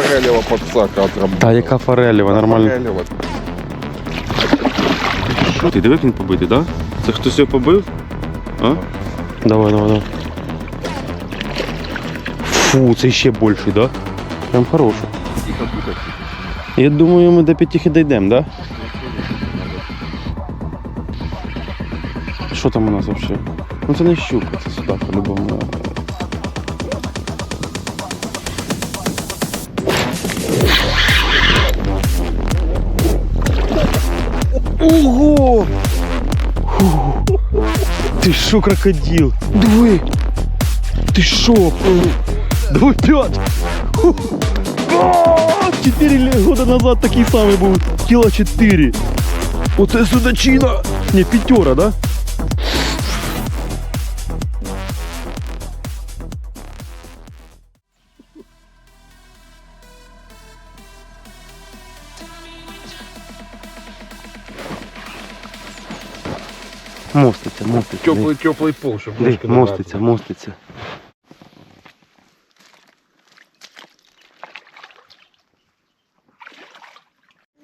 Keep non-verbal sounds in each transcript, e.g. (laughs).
форелева подсака отработала. Та яка форелева, нормально. Форелева. Що ти, диви, він побитий, так? Да? Це хтось його побив? А? Давай, давай, давай. Фу, це ще більший, да? Прям хороший. Я думаю, ми до п'ятихи дійдемо, да? Що там у нас взагалі? Ну це не щука, це сюди по-любому. Що, крокодил? Диви! Ти що? Давай п'ять! Лі- года назад такий самий був. Кіло Вот Оце судачина. Не, п'ятера, да? Моститься, моститься. Теплый, теплый пол, чтобы Диви, моститься, моститься.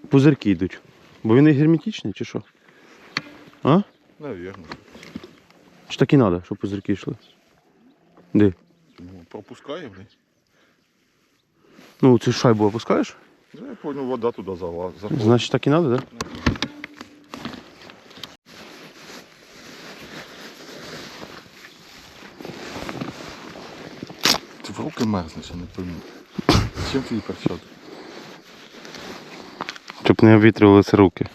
Пузирки йдуть. Бо він і герметичний, чи що? А? Наверное. Чи так і треба, щоб пузирки йшли? Де? Ну, пропускаем, блядь. Ну, цю шайбу опускаєш? Да, я понял, вода туда зала. заходит. Значить так і треба, так? Да? Руки я не пойму. Чем твои перчатки? Щоб не обвітрювалися руки.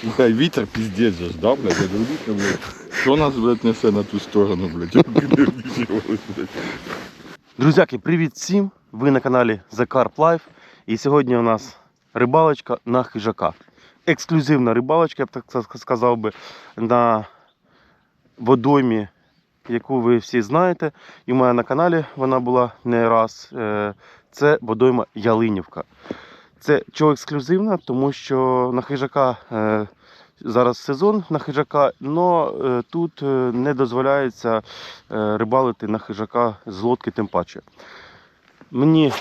Слухай, вітер пиздец же, ж, да, блядь, я говорю, блядь. Що нас, блядь, несе на ту сторону, блядь? Руки не блядь. Друзяки, привіт всім! Ви на каналі The Carp Life. І сьогодні у нас рибалочка на хижака. Ексклюзивна рибалочка, я б так сказав би, на водоймі, яку ви всі знаєте. І в мене на каналі вона була не раз. Е, Це водойма Ялинівка. Це чого ексклюзивна, тому що на хижака е, зараз сезон на хижака, але тут е, не дозволяється рибалити на хижака з лодки тим паче. Мені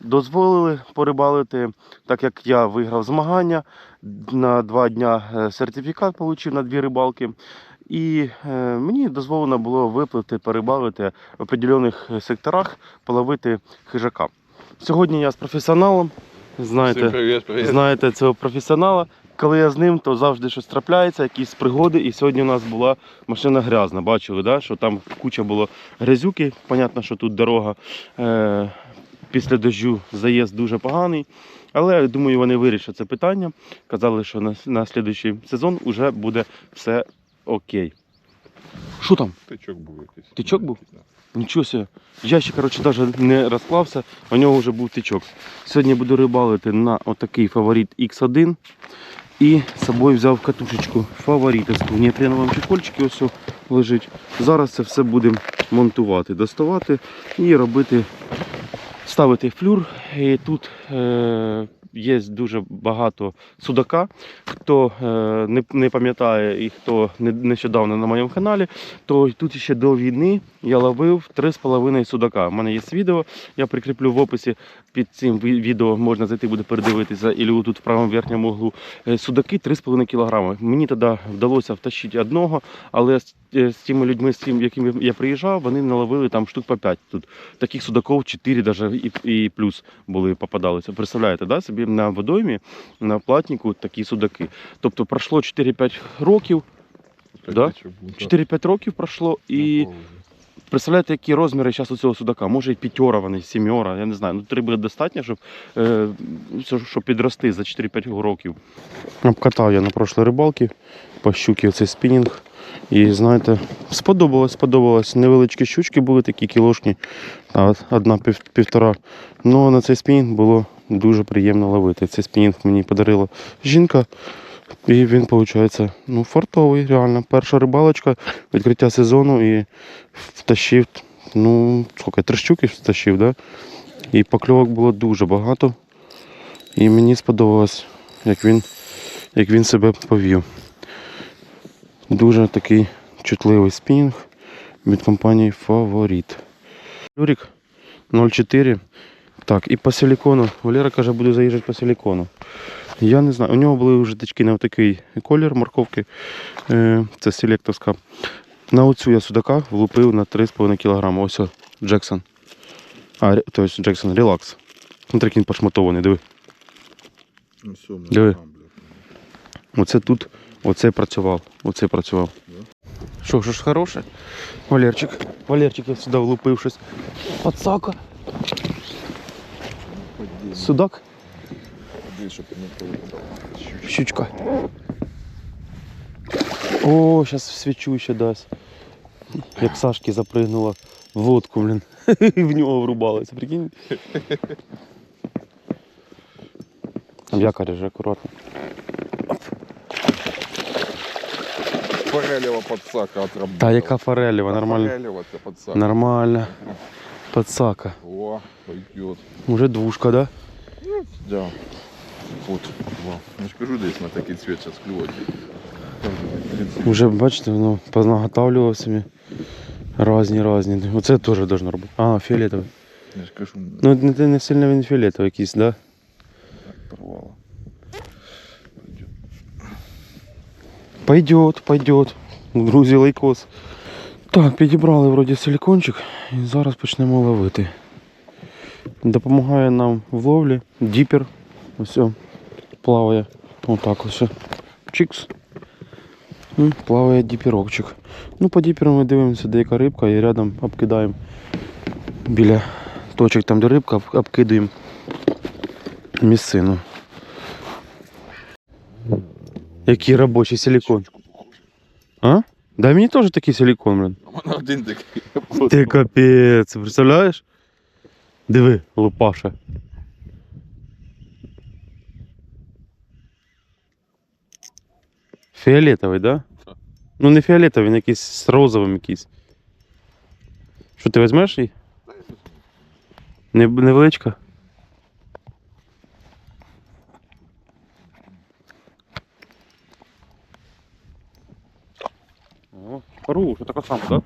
дозволили порибалити, так як я виграв змагання. На два дня сертифікат отримав на дві рибалки. І е, мені дозволено було випливти, порибалити в определених секторах, половити хижака. Сьогодні я з професіоналом. Знаєте, Всім привіт, привіт. знаєте цього професіонала. Коли я з ним, то завжди щось трапляється, якісь пригоди. І сьогодні у нас була машина грязна. Бачили, да? що там куча було грязюки. Понятно, що тут дорога е- після дощу заїзд дуже поганий. Але я думаю, вони вирішать це питання. Казали, що на, на слідуючий сезон вже буде все окей. Що там? Тичок був якийсь. Тичок був? Нічого себе. Я ще, коротше, навіть не розклався, у нього вже був тичок. Сьогодні буду рибалити на отакий фаворит X1. І з собою взяв катушечку фаворитовську. В неопреновому чехольчику ось о лежить. Зараз це все будемо монтувати, доставати і робити, ставити флюр. І тут е, є дуже багато судака. Хто е, не, пам'ятає і хто не, нещодавно на моєму каналі, то тут ще до війни я ловив 3,5 судака. У мене є відео, я прикріплю в описі під цим відео, можна зайти буде передивитися, і тут в правому верхньому углу. Е, Судаки 3,5 кг. Мені тоді вдалося втащити одного, але з, е, тими людьми, з тим, якими я приїжджав, вони наловили там штук по 5 тут. Таких судаків 4 даже і, і плюс були попадалися. Представляєте, да? собі на водоймі, на платнику такі судаки. Тобто пройшло 4-5 років, Да? 4-5 років пройшло і представляєте, які розміри зараз у цього судака? Може і п'ятьора вони, сімьора, я не знаю. Ну три буде достатньо, щоб, е, щоб підрости за 4-5 років. Обкатав я на прошлій рибалці по щуки цей спінінг. І знаєте, сподобалось, сподобалось. Невеличкі щучки були такі кілошні, а одна пів, півтора. Ну на цей спінінг було дуже приємно ловити. Цей спінінг мені подарила жінка. І він, виходить, ну, фартовий, реально. Перша рибалочка, відкриття сезону і втащив, ну, скільки, три щуки втащив, да? І покльовок було дуже багато. І мені сподобалось, як він, як він себе повів. Дуже такий чутливий спінінг від компанії Фаворит. Люрік 04 Так, і по силікону. Валера каже, буде заїжджати по силікону. Я не знаю. У нього були вже тички на такий колір морковки. Е, Це селекторська. На оцю я судака влупив на 3,5 кг. Ось о, Джексон. А, ре- тобто Джексон, релакс. Смотри, він пошматований, диви. Ну, Диви. Оце тут, оце працював, оце працював. Що, що ж хороше? Валерчик. Валерчик, я сюди влупив щось. Пацака. Судак. Щучка. О, зараз свічу ще дасть. Як Сашки запригнула в водку, блін. (laughs) В нього врубалася, прикинь. Там якорь же акуратно. Форелева подсака отработала. Та яка форелева, нормально. Форелева це подсака. Нормально. Подсака. О, пойдет. Уже двушка, да? Да. От, два. Я ж кажу, десь на такий цвіт зараз клювати. Уже, бачите, ну, познаготавлював собі. Разні, разні. Оце теж должно робити. А, фіолетовий. Я ж кажу, Ну, не, не сильно він фіолетовий якийсь, да? порвало. Пойдет, пойдет. Друзі, лайкос. Так, підібрали вроді силікончик і зараз почнемо ловити. Допомагає нам в ловлі діпер. Ось плаває. Отак ось. Чикс. М, Плаває діпірокчик. Ну, по діперу ми дивимося, де яка рибка, і рядом обкидаємо біля точок, там де рибка, об- обкидуємо місцину. Який робочий силікон. А? Да мені теж такий силікон, блин. А в мене один такий. (laughs) Ти капець, представляєш? Диви, лупаша. Фіолетовий, да? Так. Ну не фіолетовий, він якийсь з розовим якийсь. Що ти візьмеш її? Не, невеличка? хороша, така сама, так?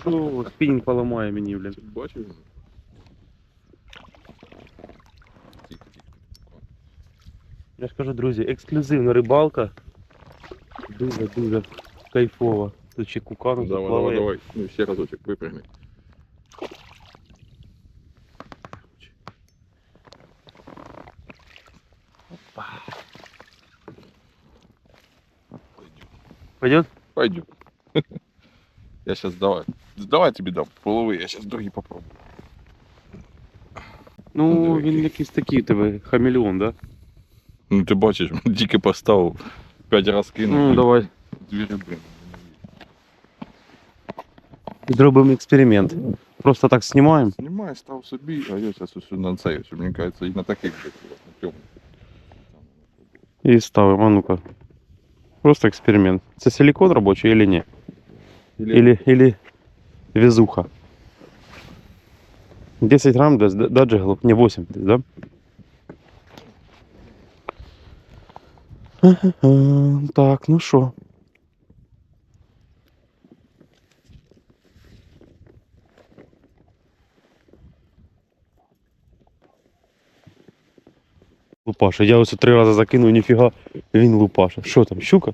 Що, спінінг поламає мені, блін. Ти бачив? Я ж кажу, друзі, ексклюзивна рибалка. Дуже-дуже кайфова. Тут ще кукану Давай, давай, плаває. давай. Ну, ще разочек випрягни. Пойдет? Пойдет. (laughs) Я сейчас давай. Давай тебе дам половый, я сейчас другие попробую. Ну, Ну, він який. якийсь такий у тебе хамелеон, да? Ну ти бачиш, (laughs) тільки поставив, п'ять раз кинув. Ну, і давай. Дві риби. Зробимо експеримент. Просто так знімаємо. Знімай, став собі, а я зараз ось на цей, ось, мені кажеться, і на таких буде, на цьому. І ставимо, а ну-ка. Просто експеримент. Це силикон робочий или ні? Или, или везуха. 10 грамм десь, да, да, джиглов? Не, 8 десь, да? Так, ну що? Лупаша. Я ось три рази закинув, ніфіга, він лупаша. Що там, щука?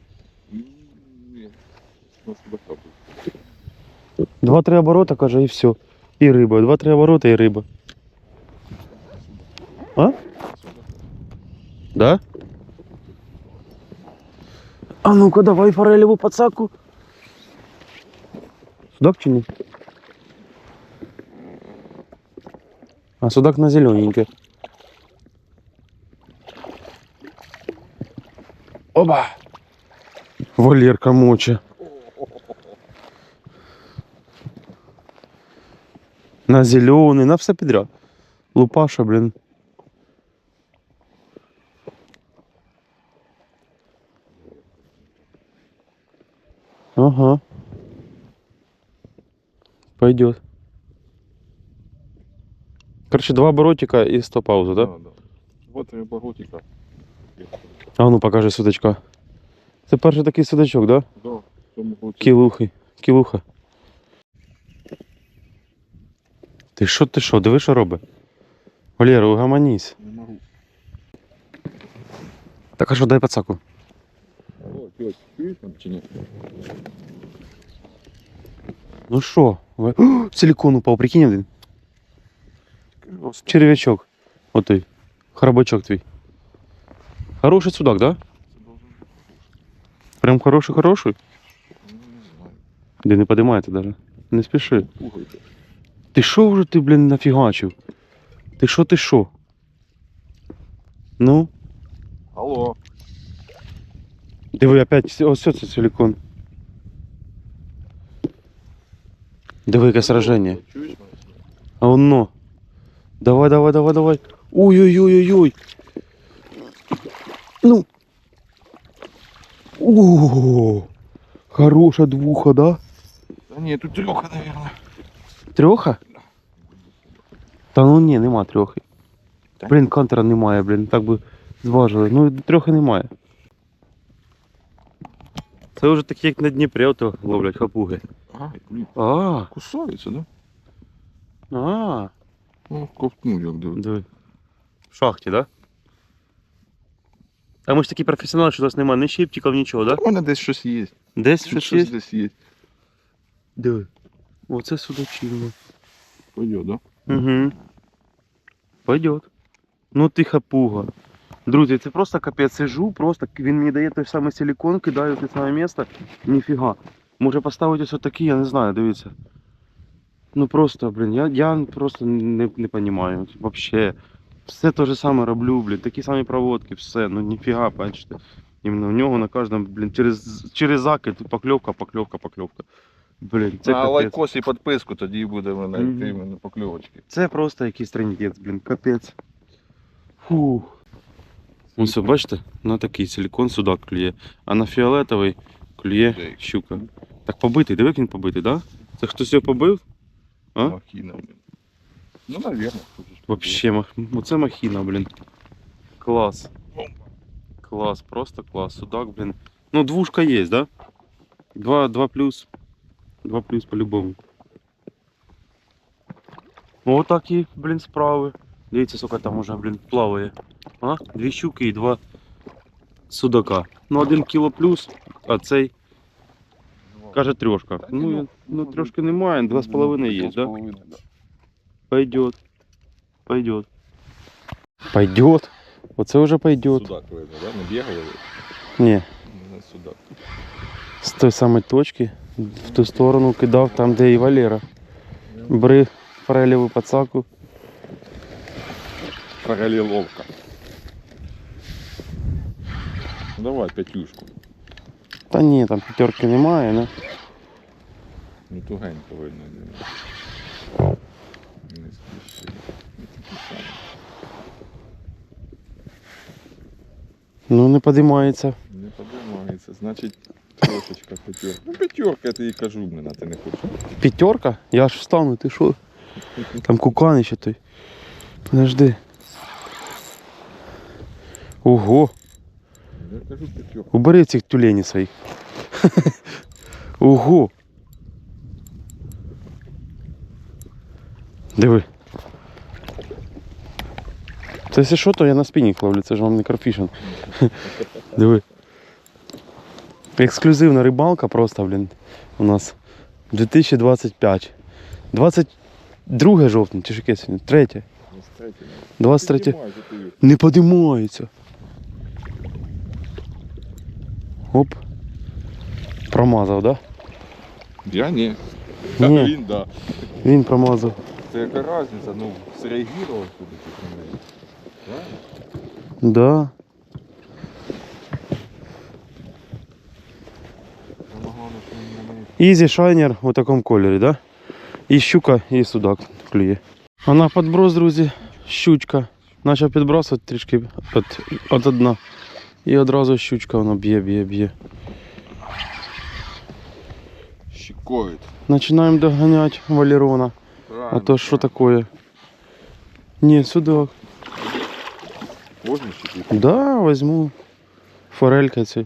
Два-три оборота, каже, і все. І риба. Два-три оборота і риба. А? Да? А ну-ка, давай форелеву пацаку. Судак чи ні? А судак на зелененький. Оба! Валерка моча. На зеленый, на все підряд. Лупаша, блін. Ага. Пойдет. Короче, два оборотика и 100 пауза, да? Да, да. Вот риба ротика. А ну покажи судачка. Це перший такий судачок, да? Да, в цьому році. Кілухий. Кілуха. Ти що, ти що, диви, що робить? Валера, угаманісь. Не можу. Так а що, дай пацаку. О, тьоть, чуєш там чи ні? Ну що? Ви... О, силикон упав, прикинь один. Червячок. Отой. Храбачок твій. Хороший судак, да? Прям хороший, хороший. Ну, не знаю. Де не даже. Не спіши. Слухайте. Ти що вже ти, блін, нафігачив? Ти що, ти що? Ну, Алло. диви, опять ось це силикон. Диви, яке сраження. Чуєш мене? А воно. Давай, давай, давай, давай. Ой-ой-ой-ой-ой. Ну. О, хороша двуха, да? Та ні, тут трьоха, наверное. Трьоха? Та ну ні, нема трьохи. Так? Блін, кантера немає, блін, так би зважили. Ну, трьохи немає. Це вже такі, як на Дніпрі, ото ловлять хапуги. Ага, блін. А, Кусаються, да? а, Ну, ковтнув, як диви. диви. В шахті, да? А ми ж такі професіонали, що у нас немає ні щипчиків, нічого, да? У мене десь щось є. Десь щось щось є? десь є. Диви. Оце судочинно. Пойдет, да? Угу. Пойдет. Ну ти хапуга. Друзі, це просто капець. Сижу, просто він мені дає той самий силикон, кидаю в те саме місце. Ніфіга. Може поставити ось отакі, я не знаю, дивіться. Ну просто, блін, я, я просто не, не розумію. Вообще. Все те же саме роблю, блін, такі самі проводки, все, ну ніфіга, бачите. Іменно у нього на кожному, блін, через, через закид покльовка, покльовка, покльовка. Блін, це а капець. лайкос і підписку, тоді буде мене Мгм. йти покльовочки. Це просто якийсь трендець, блін, капець. Фух. Все, бачите, на такий силикон судак клює, а на фіолетовий клює щука. Так побитий, диви, як він побитий, так? Да? Це хтось його побив? А? Махіна, блін. Ну, наверное. Вообще, мах... оце махіна, блін. Клас. Клас, просто клас. Судак, блін. Ну, двушка є, да? Два, два плюс. Два плюс по-любому. Ну, отакі, блін, справи. Дивіться, скільки там уже, блін, плаває. А? Дві щуки і два судака. Ну, один кіло плюс, а цей каже трьошка. Та ні, Ну, ну, ну трьошки немає, два з половиною є, да? да? Пойдет. Пойдет. Пойдет. Оце вже пойдет. Судак видно, да? Не бігали? Ні. Не судак. З той самої точки в ту сторону кидав там, де і Валера. Бри форелеву пацаку. Паралеловка. Ну, Давай п'ятюшку. Та ні, там п'ятерки немає, ну. Ну тугенько видно. Не спіши. Ну не подимається. Не подимається, значить трошечка п'ятерка. Ну п'ятерка, я тобі кажу, а ти не хочеш. П'ятерка? Я аж встану, ти що? Там кукан ще той. Подожди. Ого, Я кажу п'ятерка. убери цих тюленів своїх. (laughs) Ого. Диви. Це якщо що, то я на спінінг ловлю, це ж вам не карфішинг. (laughs) Диви. Ексклюзивна рибалка просто, блін, у нас 2025. 22 жовтня, чи ж яке сьогодні? Третє. 23. 23. Піднімай, що ти їх. Не подимається. Оп. Промазав, да? Я ні. Він, да. Він промазав. Це яка різниця, ну, среагував туди тут на Да. Ізі шайнер у такому кольорі, да? І щука, і судак клює. А на подброс, друзі, щучка. Почав підбрасувати трішки от, от дна. І одразу щучка воно б'є, б'є, б'є. щекоють. Починаємо доганяти Валерона. А то що таке? Ні, судак. Щекати? Да, возьму. Форелька цей.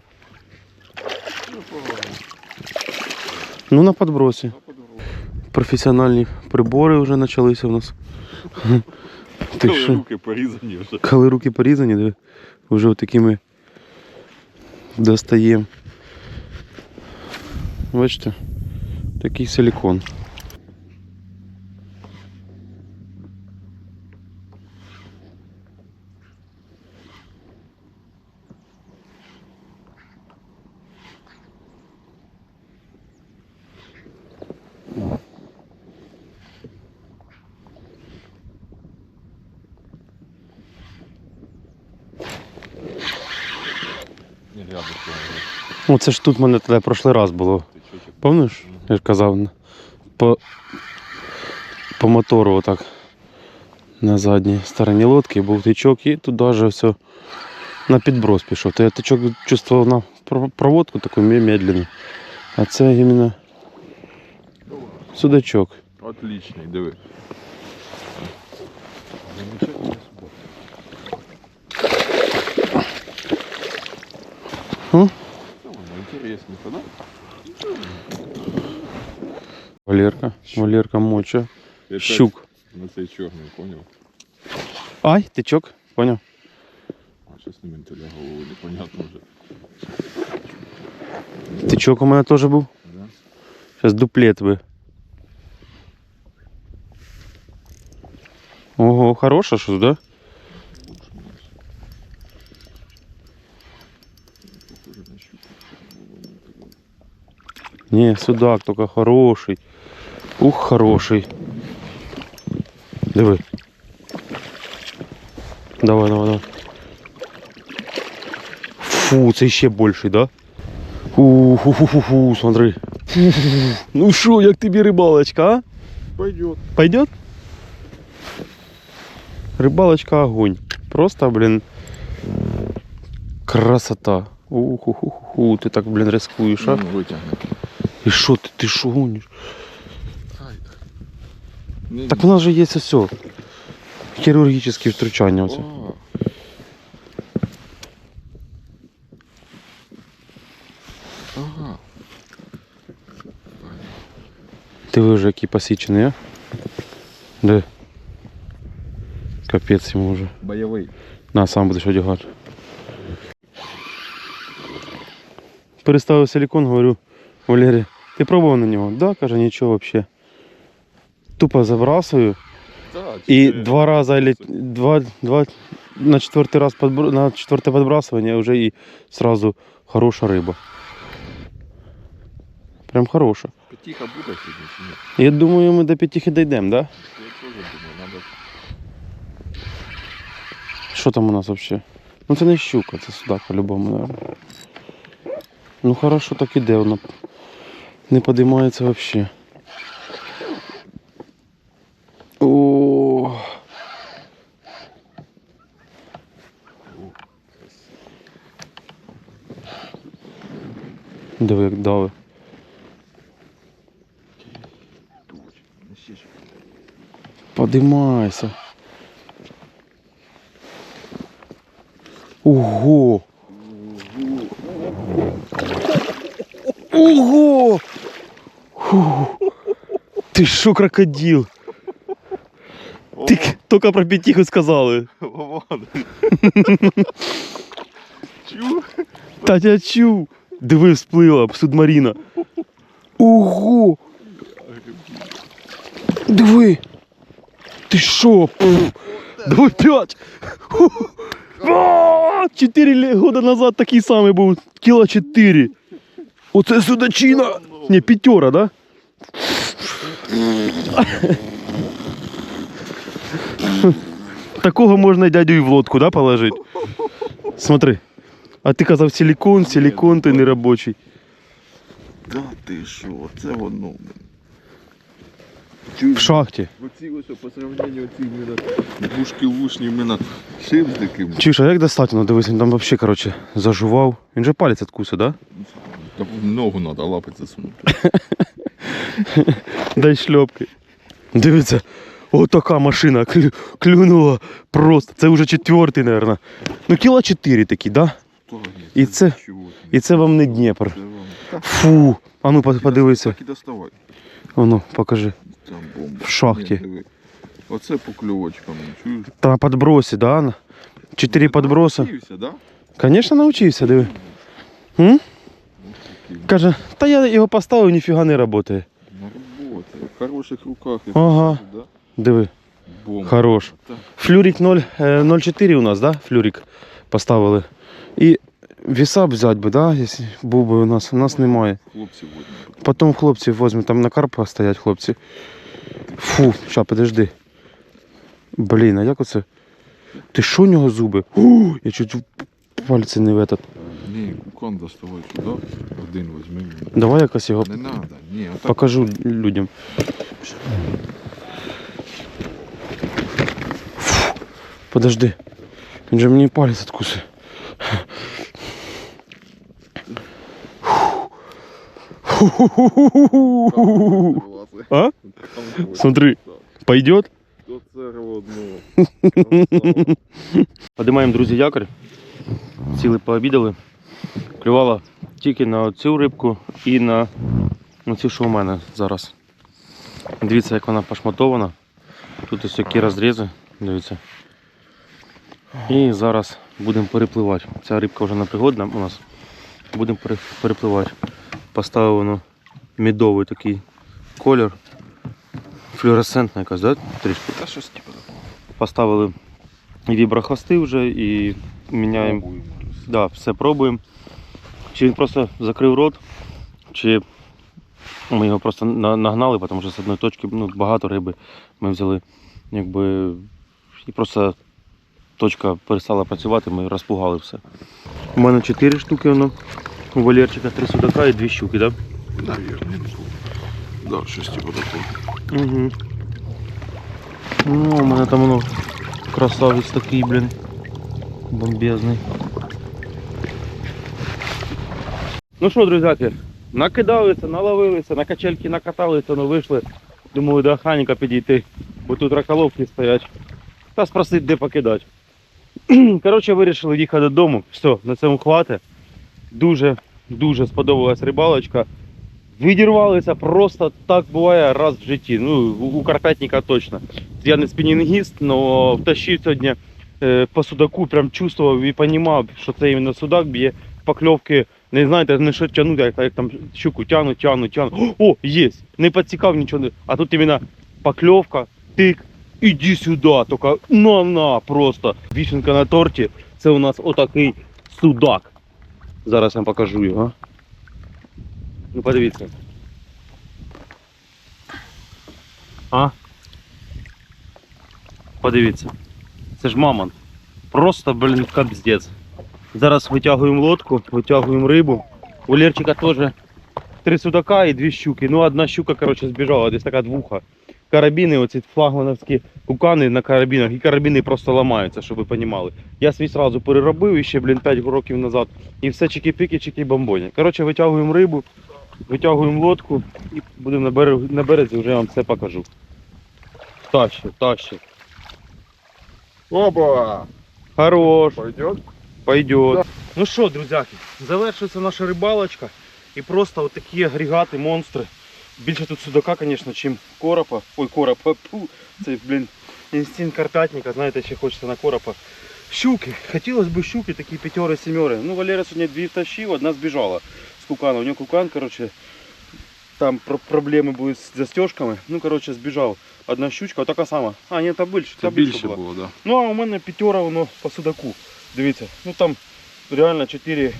Ну, на подбросі. Професіональні прибори вже почалися у нас. (laughs) Ти Коли що? руки порізані вже. Коли руки порізані, диви, вже такими достаємо. Бачите, такий силікон. Рядом Оце ж тут в мене тоді прошлий раз було. Пам'ятаєш? Я ж казав, по, по мотору отак на задній стороні лодки був тичок і туди вже все на підброс пішов. То я тичок чувствував на проводку таку медленну. А це іменно судачок. Отличний, диви. Інтересненько, да? Валерка. Валерка моча. Я Щук. На цей чорний, поняв? Ай, тичок. Поняв. А що з ним голову, непонятно вже. Тичок у мене теж був. Да? Зараз дуплет би. Ого, хороша щось, да? Лучше у нас. Похоже на щуку. Не, судак только хороший. Ух, хороший. Диви. Давай, давай, давай. Фу, це ще більший, да? Фу-фу-фу-фу, смотри. Ну що, як тобі рибалочка, а? Пойдет. Пойдет? Рыбалочка огонь. Просто, блин, красота. Уху-ху-ху, ты так, блин, рискуешь, а? Ну, витягне. И что ты, ты шо гонишь? Ай. Не- Так у нас же есть все. Хірургічні втручання. Оце. О. Ага. Ти ви вже який посічений, а? Де? Капець йому вже. Бойовий. На, сам будеш одягати. Переставив силикон, говорю, Валерій, ти пробував на нього? Да, каже, нічого взагалі. Тупо забрасую. Так, І два рази или два, два на четвертий раз подбро... на четверте подбрасывание вже і сразу хороша риба. Прям хороша. Тихо буде сьогодні чи ні? Я думаю, ми до п'ятихи дійдемо, да? Я теж думаю, надо. Що там у нас взагалі? Ну це не щука, це судак по-любому, наверное. Ну хорошо, так іде воно. Не подимається взагалі. О. Диви, як. Подимайся. Ого! Ого! Фу. Ти що, крокодил? Ти тільки про п'ятиху сказали. Чу? Та я чув. Диви, всплила субмарина. Ого! Диви! Ти що? Давай п'ять! Чотири года назад такий самий був. Кіла чотири. Оце судачина. Не, п'ятера, да? Такого можна дядю і в лодку, да, положити? Смотри. А ти казав силикон, силикон, ти не робочий. Да ти що, це воно. В шахті. Оці ось по сравненню оці мене двушки лушні, мене шип з таким. Чуєш, а як достати? Ну дивись, він там взагалі, короче, зажував. Він же палець відкусив, да? Ногу треба лапи засунути. (laughs) Дай шльопки. Дивіться, отака машина клю- клюнула просто. Це вже четвертий, мабуть. Ну, кіла чотири такі, да? Хто? І це- І це вам не Дніпр. Фу. А ну подивися. Так і доставай. Ану, покажи. Там бомба. В шахті. Оце покльовочками, чуєш? Та подбросі, да? Чотири подброса. Навчився, да? Конечно, навчився, диви. М? Каже, та я його поставив, ніфіга не працює. На роботі. В хороших руках. Ага. Да? Диви, Бомба. хорош. Так. Флюрик 0, е, 0,4 у нас, да? Флюрик поставили. І віса б взяти би, да? Якщо був би у нас. У нас немає. Хлопці водні. Потім хлопці візьмемо, там на карпа стоять хлопці. Фу, ща, подожди. Блін, а як оце? Ти що у нього зуби? У, я чуть пальці не в этот. Ні, кукан доставай сюди. Один візьми. Давай якось його Не треба. Ні, отак. покажу людям. Фу, подожди. Він же мені палець откусив. А? Смотри, пойдет? Цього друзі, якорь. Ціли пообідали. Клювала тільки на цю рибку і на, на цю, що у мене зараз. Дивіться, як вона пошматована. Тут ось такі розрізи, дивіться. І зараз будемо перепливати. Ця рибка вже непригодна у нас. Будемо перепливати. Поставлено мідовий такий колір. Флюоресцентна якась, да? Трішки. Та щось типу. Поставили віброхвости вже, і міняємо. Да, все пробуємо. Чи він просто закрив рот, чи ми його просто нагнали, тому що з одної точки ну, багато риби ми взяли. Якби, і просто точка перестала працювати, ми розпугали все. У мене 4 штуки воно. У Валерчика 3 судака і 2 щуки, так? Навірно, не. Да, щось типу такого. Угу. Ну, у мене там воно красавець такий, блін. Бомбезний. Ну що, друзяки, накидалися, наловилися, на качельки накаталися, ну вийшли. Думаю, до охранника підійти, бо тут раколовки стоять. Та спросити, де покидати. (clears throat) Коротше, вирішили їхати додому. Все, на цьому хватить. Дуже, дуже сподобалась рибалочка. Відірвалися просто так буває раз в житті. Ну, у карпетника точно. Я не спінінгіст, але втащив сьогодні е, по судаку, прям чувствував і розумів, що це іменно судак б'є покльовки. Не знаєте, не що тягнути, як, як там щуку тягну, тягну, тягну. О, є! Не підсікав нічого. не- А тут іменно покльовка, тик, іди сюди, тільки на-на просто. Вішенка на торті. Це у нас отакий судак. Зараз я вам покажу його. Ну подивіться. А? Подивіться. Це ж мамонт. Просто, блін, капздець. Зараз витягуємо лодку, витягуємо рибу. У Лерчика теж три судака і дві щуки. Ну, одна щука, коротше, збіжала, десь така двуха. Карабіни, оці флагмановські кукани на карабінах, і карабіни просто ламаються, щоб ви розуміли. Я свій сразу переробив іще, блін, 5 років назад. І все чики-піки, чики-бомбоні. Коротше, витягуємо рибу, витягуємо лодку і будемо на, берег, на березі, вже вам все покажу. Таще, таще. Опа! Хорош. Пойдет? Пойдет. Ну що, друзяки, завершується наша рибалочка. І просто от такі агрегати, монстри. Більше тут судака, звісно, чим коропа. Ой, коропа, пу. Це, блін, інстинкт карпятника, знаєте, ще хочеться на коропа. Щуки. Хотілося б щуки, такі п'ятьори, сімьори. Ну, Валера сьогодні дві втащив, одна збіжала з кукана. У нього кукан, коротше, там про- проблеми були з застежками. Ну, коротше, збіжав. Одна щучка, така сама. А, ні, та більше, та більше більше була. да. Ну а у мене п'ятьора воно по судаку. Дивіться, ну там реально 4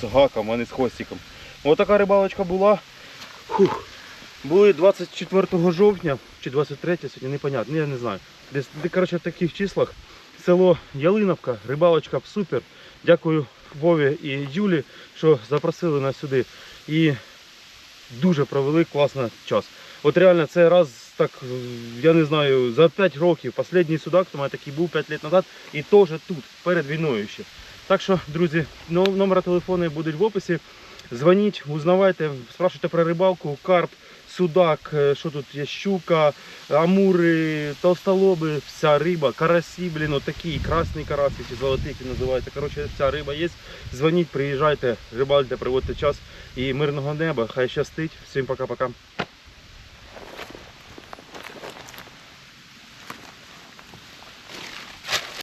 з гаком, а не з хвостиком. Ось така рибалочка була. Фух. Були 24 жовтня чи 23 сьогодні, непонятно, ну, я не знаю. Десь, де, коротше, в таких числах. Село Ялиновка, рибалочка супер. Дякую Вові і Юлі, що запросили нас сюди. І дуже провели класно час. От реально це раз так, е, я не знаю, за 5 років. Останній судак у мене такий був 5 років назад і теж тут, перед війною ще. Так що, друзі, но- номери телефону будуть в описі. Дзвоніть, узнавайте, спрашуйте про рибалку, карп, судак, е, що тут є, щука, амури, толстолоби, вся риба, карасі, блін, отакі, красний карась, чи золотий він називається. Коротше, вся риба є. Дзвоніть, приїжджайте, рибальте, проводьте час і мирного неба. Хай щастить. Всім пока-пока.